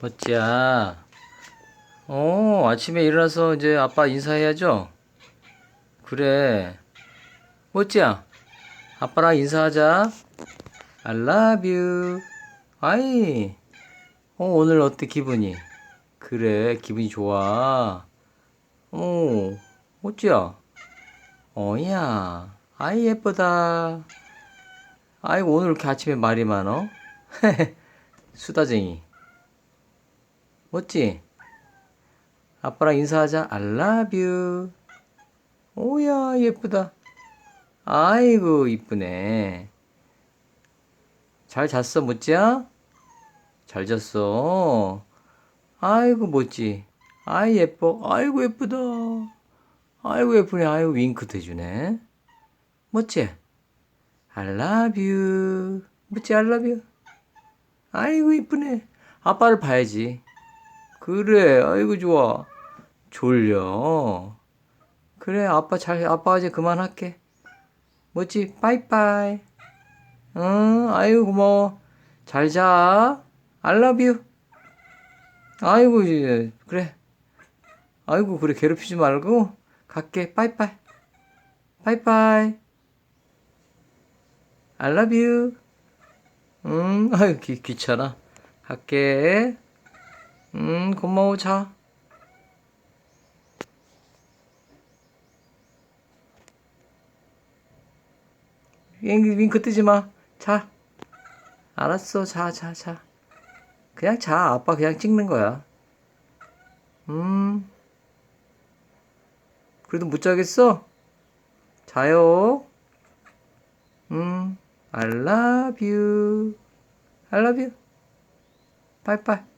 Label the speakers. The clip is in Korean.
Speaker 1: 멋지야. 어, 아침에 일어나서 이제 아빠 인사해야죠? 그래. 멋지야. 아빠랑 인사하자. I love you. 아이. 어, 오늘 어때, 기분이? 그래, 기분이 좋아. 어, 멋지야. 어야. 아이, 예쁘다. 아이고, 오늘 이렇게 아침에 말이 많어? 수다쟁이. 멋지? 아빠랑 인사하자. I love you. 오야, 예쁘다. 아이고, 이쁘네. 잘 잤어, 멋지야? 잘 잤어. 아이고, 멋지. 아이, 예뻐. 아이고, 예쁘다. 아이고, 예쁘네. 아이고, 윙크도 해주네. 멋지? I love you. 멋지, I love you. 아이고, 이쁘네. 아빠를 봐야지. 그래, 아이고, 좋아. 졸려. 그래, 아빠 잘, 아빠 이제 그만할게. 뭐지? 빠이빠이. 응, 아이고, 고마워. 잘 자. I love you. 아이고, 이제, 그래. 아이고, 그래, 괴롭히지 말고, 갈게. 빠이빠이. 빠이빠이. I love you. 응, 아유, 귀, 귀찮아. 갈게. 응, 고마워, 자. 윙- 윙크 뜨지 마. 자. 알았어. 자, 자, 자. 그냥 자. 아빠 그냥 찍는 거야. 음. 그래도 못 자겠어? 자요. 음. I love you. I love you. 빠이빠이.